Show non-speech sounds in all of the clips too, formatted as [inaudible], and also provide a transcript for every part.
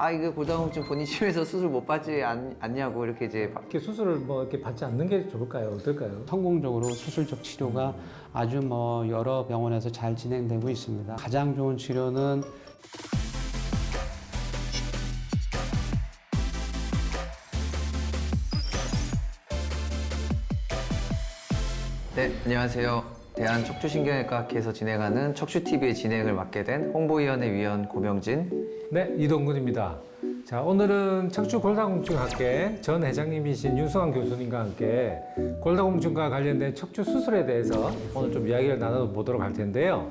아 이거 골다공증 본인 집에서 수술 못 받지 않, 않냐고 이렇게 이제 막 이렇게 수술을 뭐 이렇게 받지 않는 게 좋을까요? 어떨까요? 성공적으로 수술적 치료가 아주 뭐 여러 병원에서 잘 진행되고 있습니다. 가장 좋은 치료는 네, 안녕하세요. 대한 척추신경외과학회에서 진행하는 척추TV의 진행을 맡게 된 홍보위원회 위원 고명진. 네, 이동근입니다. 자, 오늘은 척추골다공증학회 전 회장님이신 윤수환 교수님과 함께 골다공증과 관련된 척추 수술에 대해서 오늘 좀 이야기를 나눠보도록 할 텐데요.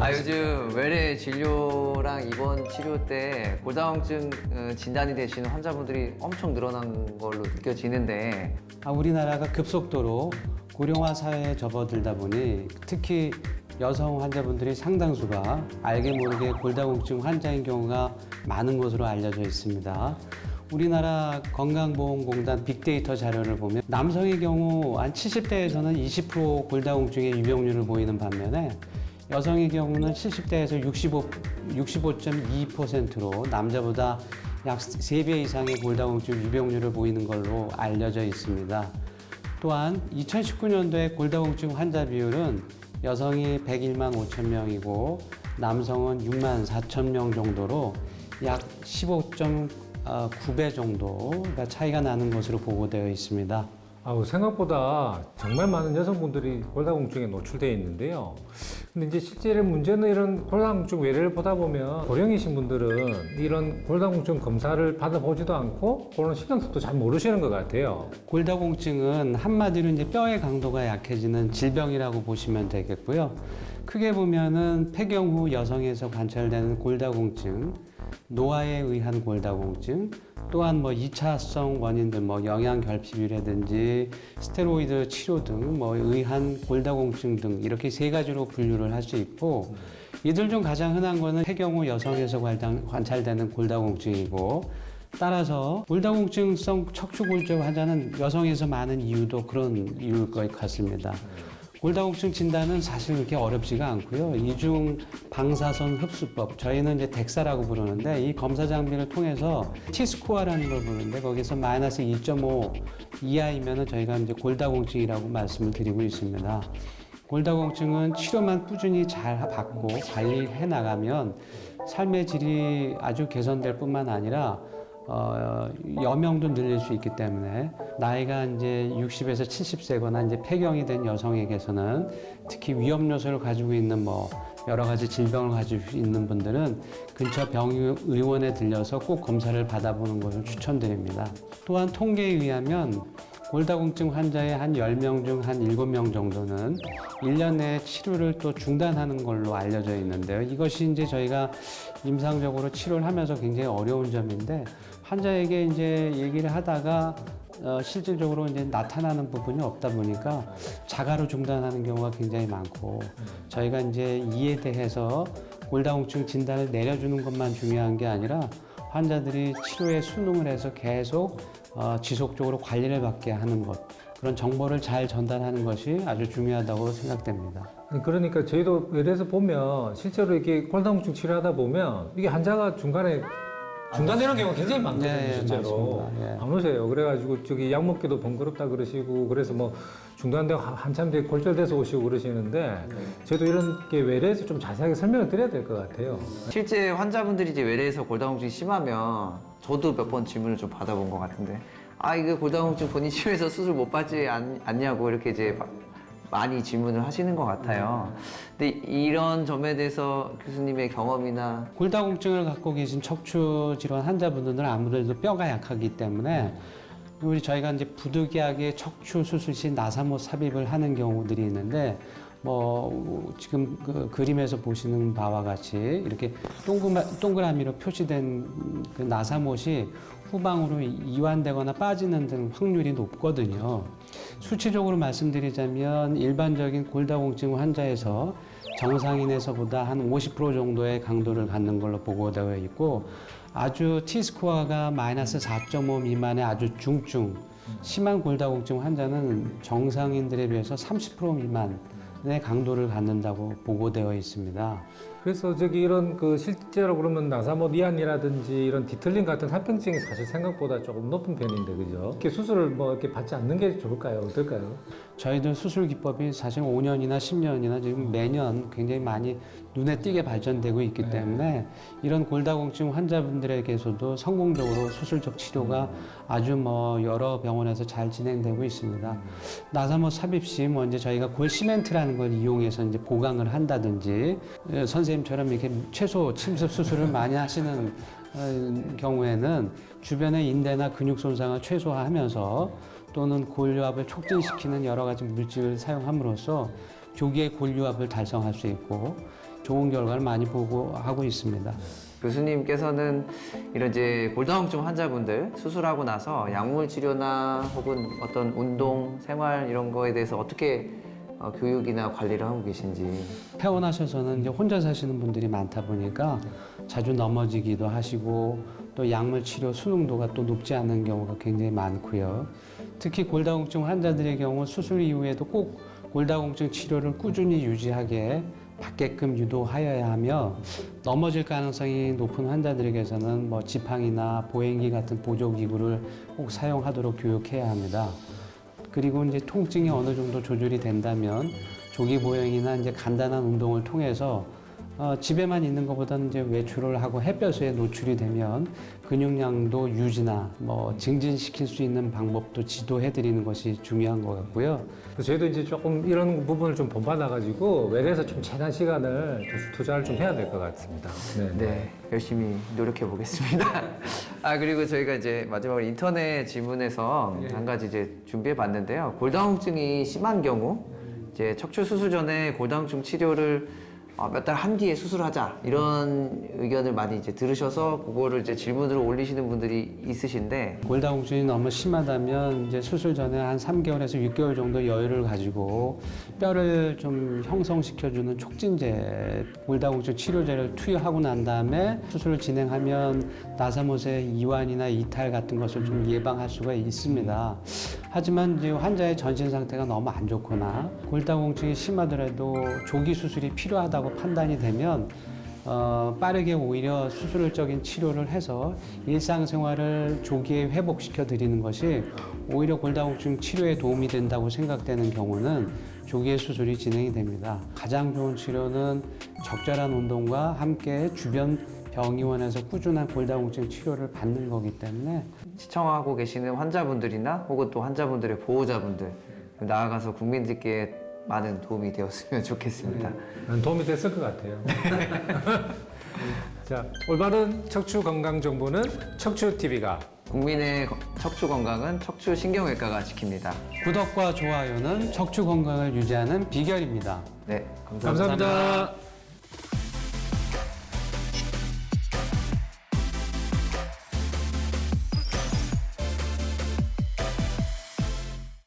아 요즘 외래 진료랑 입원 치료 때 골다공증 어, 진단이 되시는 환자분들이 엄청 늘어난 걸로 느껴지는데 아, 우리나라가 급속도로 고령화 사회에 접어들다 보니 특히 여성 환자분들이 상당수가 알게 모르게 골다공증 환자인 경우가 많은 것으로 알려져 있습니다. 우리나라 건강보험공단 빅데이터 자료를 보면 남성의 경우 한 70대에서는 20% 골다공증의 유병률을 보이는 반면에 여성의 경우는 70대에서 65, 65.2%로 남자보다 약 3배 이상의 골다공증 유병률을 보이는 걸로 알려져 있습니다. 또한 2019년도에 골다공증 환자 비율은 여성이 101만 5천 명이고 남성은 6만 4천 명 정도로 약 15.9배 정도가 차이가 나는 것으로 보고되어 있습니다. 아우, 생각보다 정말 많은 여성분들이 골다공증에 노출되어 있는데요. 근데 이제 실제로 문제는 이런 골다공증 외래를 보다 보면 고령이신 분들은 이런 골다공증 검사를 받아보지도 않고 그런 신경성도 잘 모르시는 것 같아요. 골다공증은 한마디로 이제 뼈의 강도가 약해지는 질병이라고 보시면 되겠고요. 크게 보면은 폐경 후 여성에서 관찰되는 골다공증, 노화에 의한 골다공증, 또한 뭐 2차성 원인들, 뭐 영양 결핍이라든지 스테로이드 치료 등 뭐 의한 골다공증 등 이렇게 세 가지로 분류를 할 수 있고 이들 중 가장 흔한 거는 폐경 후 여성에서 관찰되는 골다공증이고 따라서 골다공증성 척추골절 환자는 여성에서 많은 이유도 그런 이유일 것 같습니다. 골다공증 진단은 사실 그렇게 어렵지가 않고요. 이중 방사선 흡수법, 저희는 이제 덱사라고 부르는데 이 검사 장비를 통해서 T스코어라는 걸 부르는데 거기서 마이너스 2.5 이하이면은 저희가 이제 골다공증이라고 말씀을 드리고 있습니다. 골다공증은 치료만 꾸준히 잘 받고 관리해 나가면 삶의 질이 아주 개선될 뿐만 아니라 어, 여명도 늘릴 수 있기 때문에 나이가 이제 60에서 70세거나 이제 폐경이 된 여성에게서는 특히 위험 요소를 가지고 있는 뭐 여러 가지 질병을 가지고 있는 분들은 근처 병의원에 들려서 꼭 검사를 받아보는 것을 추천드립니다. 또한 통계에 의하면 골다공증 환자의 한 10명 중 한 7명 정도는 1년 내에 치료를 또 중단하는 걸로 알려져 있는데요. 이것이 이제 저희가 임상적으로 치료를 하면서 굉장히 어려운 점인데 환자에게 이제 얘기를 하다가 어, 실질적으로 이제 나타나는 부분이 없다 보니까 자가로 중단하는 경우가 굉장히 많고 저희가 이제 이에 대해서 골다공증 진단을 내려주는 것만 중요한 게 아니라 환자들이 치료에 순응을 해서 계속 어, 지속적으로 관리를 받게 하는 것 그런 정보를 잘 전달하는 것이 아주 중요하다고 생각됩니다. 그러니까 저희도 예래서 보면 실제로 이렇게 골다공증 치료하다 보면 이게 환자가 중간에 중단되는 경우가 굉장히 많거든요, 네, 실제로. 맞습니다. 예. 안 오세요. 그래가지고 저기 약 먹기도 번거롭다 그러시고 그래서 뭐 중단되고 한- 한참 뒤에 골절돼서 오시고 그러시는데 저희도 이런 게 외래에서 좀 자세하게 설명을 드려야 될 것 같아요. 실제 환자분들이 이제 외래에서 골다공증이 심하면 저도 몇 번 질문을 좀 받아본 것 같은데 아 이거 골다공증 본인 집에서 수술 못 받지 않, 않냐고 이렇게 이제 막 많이 질문을 하시는 것 같아요. 근데 이런 점에 대해서 교수님의 경험이나 골다공증을 갖고 계신 척추 질환 환자분들은 아무래도 뼈가 약하기 때문에 우리 저희가 이제 부득이하게 척추 수술 시 나사모 삽입을 하는 경우들이 있는데 뭐 지금 그 그림에서 보시는 바와 같이 이렇게 동그라미로 표시된 그 나사못이 후방으로 이완되거나 빠지는 등 확률이 높거든요. 수치적으로 말씀드리자면 일반적인 골다공증 환자에서 정상인에서보다 한 50% 정도의 강도를 갖는 걸로 보고되어 있고 아주 T스코어가 마이너스 4.5 미만의 아주 중증 심한 골다공증 환자는 정상인들에 비해서 30% 미만 강도를 갖는다고 보고되어 있습니다. 그래서 저기 이런 그 실제로 그러면 나사모 니안이라든지 이런 디틀링 같은 합병증이 사실 생각보다 조금 높은 편인데 그죠? 이렇게 수술을 뭐 이렇게 받지 않는 게 좋을까요? 어떨까요? 저희들 수술 기법이 사실 5년이나 10년이나 지금 매년 굉장히 많이 눈에 띄게 발전되고 있기 네. 때문에 이런 골다공증 환자분들에게서도 성공적으로 수술적 치료가 아주 뭐 여러 병원에서 잘 진행되고 있습니다. 나사모 삽입 시 뭐 이제 저희가 골 시멘트라는 걸 이용해서 이제 보강을 한다든지 어, 선생님처럼 이렇게 최소 침습 수술을 많이 하시는 어, 경우에는 주변의 인대나 근육 손상을 최소화하면서 또는 골유압을 촉진시키는 여러 가지 물질을 사용함으로써 조기에 골유압을 달성할 수 있고 좋은 결과를 많이 보고 하고 있습니다. 교수님께서는 이런 이제 골다공증 환자분들 수술하고 나서 약물 치료나 혹은 어떤 운동, 생활 이런 거에 대해서 어떻게 어, 교육이나 관리를 하고 계신지. 퇴원하셔서는 이제 혼자 사시는 분들이 많다 보니까 자주 넘어지기도 하시고 또 약물 치료 수능도가 또 높지 않은 경우가 굉장히 많고요. 특히 골다공증 환자들의 경우 수술 이후에도 꼭 골다공증 치료를 꾸준히 유지하게 받게끔 유도하여야 하며 넘어질 가능성이 높은 환자들에게서는 뭐 지팡이나 보행기 같은 보조기구를 꼭 사용하도록 교육해야 합니다. 그리고 이제 통증이 어느 정도 조절이 된다면 조기 보행이나 이제 간단한 운동을 통해서 어, 집에만 있는 것보다는 이제 외출을 하고 햇볕에 노출이 되면 근육량도 유지나 뭐 증진시킬 수 있는 방법도 지도해 드리는 것이 중요한 것 같고요. 그래서 저희도 이제 조금 이런 부분을 좀 본받아가지고 외래에서 좀 재난 시간을 좀 투자를 좀 해야 될 것 같습니다. 네. 네, 열심히 노력해 보겠습니다. [laughs] 아 그리고 저희가 이제 마지막으로 인터넷 질문에서 한 가지 이제 준비해 봤는데요. 골다공증이 심한 경우 이제 척추 수술 전에 골다공증 치료를 어, 몇 달 한 뒤에 수술하자 이런 의견을 많이 이제 들으셔서 그거를 이제 질문으로 올리시는 분들이 있으신데 골다공증이 너무 심하다면 이제 수술 전에 한 3개월에서 6개월 정도 여유를 가지고 뼈를 좀 형성시켜주는 촉진제, 골다공증 치료제를 투여하고 난 다음에 수술을 진행하면 나사못의 이완이나 이탈 같은 것을 좀 예방할 수가 있습니다. 하지만 이제 환자의 전신 상태가 너무 안 좋거나 골다공증이 심하더라도 조기 수술이 필요하다고 판단이 되면 어, 빠르게 오히려 수술적인 치료를 해서 일상생활을 조기에 회복시켜 드리는 것이 오히려 골다공증 치료에 도움이 된다고 생각되는 경우는 조기에 수술이 진행이 됩니다. 가장 좋은 치료는 적절한 운동과 함께 주변 병의원에서 꾸준한 골다공증 치료를 받는 거기 때문에 시청하고 계시는 환자분들이나 혹은 또 환자분들의 보호자분들 나아가서 국민들께 많은 도움이 되었으면 좋겠습니다. 난 도움이 됐을 것 같아요. [laughs] 자, 올바른 척추 건강 정보는 척추 TV가 국민의 거- 척추 건강은 척추 신경외과가 지킵니다. 구독과 좋아요는 척추 건강을 유지하는 비결입니다. 네, 감사합니다. 감사합니다.